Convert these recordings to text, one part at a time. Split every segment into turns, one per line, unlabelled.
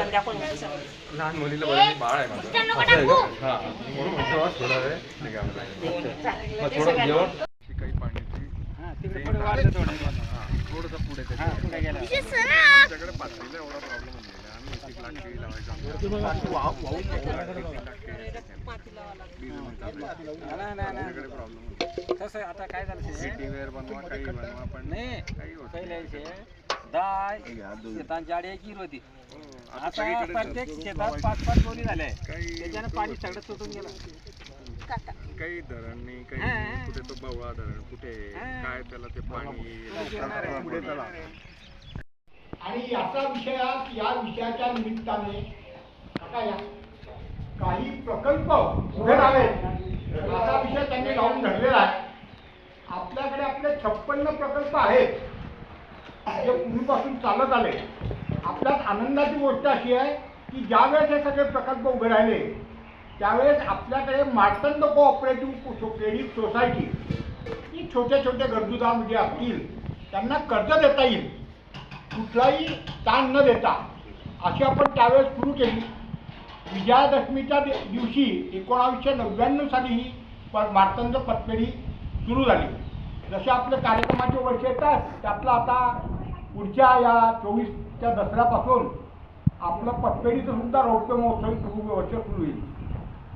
लहान मुलीला बरं बाळ आहे माझं असं आहे
टाकू.
का? हा म्हणून म्हणतो आज थोडा वेळ निघावं लागेल.
चालेल.
मग
ते
थोडं
सगळ्यांना-
जेवण काही पाण्याची थोडंसं पुढे त्याच्या
विशेष सराफ.
आमच्याकडे पातळीला एवढा प्रॉब्लेम आम्ही एक लाख लावायचो आमच्याकडे प्रॉब्लेम
तसं आता काय झालं
बनवा काही बनवा पण
नाही
काही
दहा एक हिर होती
आता
प्रत्येक शेतात पाच पाच बोली
काही
त्याच्यानं पाणी सगळं तुटून गेलं
काही धरण नाही. काही कुठे तो बवळा धरण कुठे. काय त्याला ते पाणी
पुढे चला.
आणि याचा विषयात या विषयाच्या निमित्ताने आता या काही प्रकल्प उभे राहावेत. असा विषय त्यांनी लावून धरलेला आहे. आपल्याकडे आपले छप्पन्न प्रकल्प आहेत. जे पूर्वीपासून चालत आले. आपल्यात आनंदाची गोष्ट अशी आहे की ज्यावेळेस हे सगळे प्रकल्प उभे राहिले त्यावेळेस आपल्याकडे मार्तंड कोऑपरेटिव्ह क्रेडिट सोसायटी ही छोटे छोटे गरजूदार म्हणजे असतील त्यांना कर्ज देता येईल. कुठलाही ताण न देता अशी आपण त्यावेळेस सुरू केली. विजयादशमीच्या दि- दिवशी एकोणावीसशे नव्याण्णव साली ही प मार्तंड पतपेढी सुरू झाली. जसे आपले कार्यक्रमाचे वर्ष येतात त्यातलं आता पुढच्या या चोवीसच्या दसऱ्यापासून आपलं पतपेढीचं सुद्धा रौप्य महोत्सवी सुरू वर्ष सुरू होईल.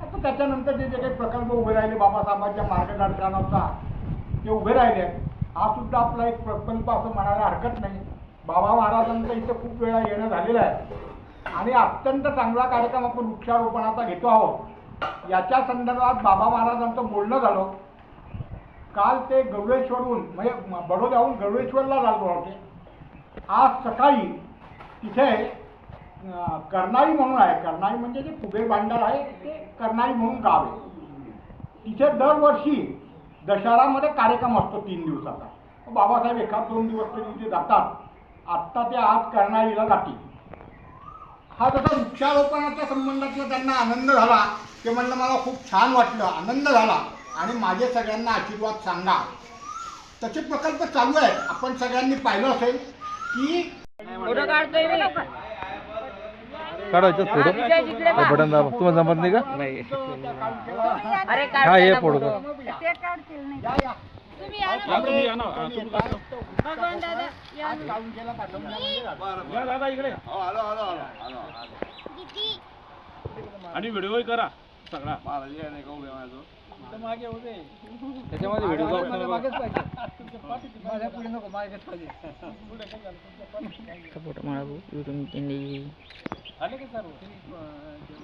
आता त्याच्यानंतर जे जे काही प्रकल्प उभे राहिले बाबासाहेबांच्या मार्गदर्शनाचा ते उभे राहिले आहेत हा सुद्धा आपला एक प्रकल्प असं म्हणायला हरकत नाही. बाबा महाराजांचं इथं खूप वेळा येणं झालेलं आहे. आणि अत्यंत चांगला कार्यक्रम आपण वृक्षारोपणाचा घेतो आहोत. याच्या संदर्भात बाबा महाराजांचं बोलणं झालं. काल ते गवळेश्वरहून म्हणजे बडोद्याहून गवळेश्वरला झालो होते. आज सकाळी तिथे कर्नाळी म्हणून आहे. कर्नाळी म्हणजे जे कुबेर भांडार आहे ते कर्नाळी म्हणून गाव आहे. तिथे दरवर्षी दशहरामध्ये कार्यक्रम असतो तीन दिवसाचा. बाबासाहेब एखाद दोन दिवस तरी तिथे जातात. आत्ता ते आज कर्नाळीला जातील हा जसा वृक्षारोपणाच्या संबंधातला त्यांना आनंद झाला. ते म्हणलं मला खूप छान वाटलं आनंद झाला. आणि माझे सगळ्यांना आशीर्वाद सांगा. तसे प्रकल्प चालू आहेत. आपण सगळ्यांनी पाहिलं असेल की.
काढायचं फोटो. बटन दाबा. तुम्हाला जमत नाही का?
अरे
हा
ना
फोटो
नाही
या या
दादा या
द्या म्हणजे झालं.
किती?
आणि व्हिडिओ करा सगळा.
मागे उभे.
त्याच्यामध्ये व्हिडिओ
फोटो माळा यूट्यूब
आले का सर्व?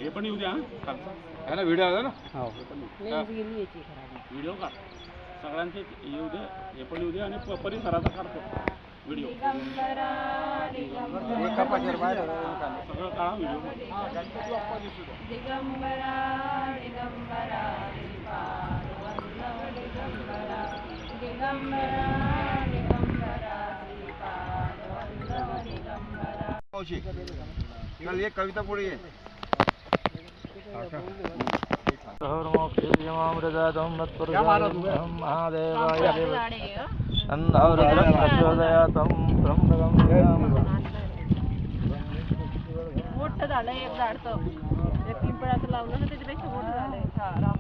हे पण येऊ द्या हा,
व्हिडिओ आहे ना?
खराब.
व्हिडिओ काढ सगळ्यांचे येऊ दे हे पण येऊ दे आणि प- परिसराचा काढतो व्हिडिओ. सगळं काढा व्हिडिओ
दिगंबरा दिगंबरा श्रीपाद वल्लभ दिगंबरा दिगंबरा दिगंबरा श्रीपाद वल्लभ दिगंबरा
चल एक कविता पुढे ये.
धर्मोक्षमामृतम् मत्पुरुषम् महादेवाय अन्धवरुद्रं प्रचोदयातं ब्रह्मगं
मोठं झालंय एक झाड तर. ते पिंपळाचं लावलं ना त्याच्यापेक्षा मोठं राम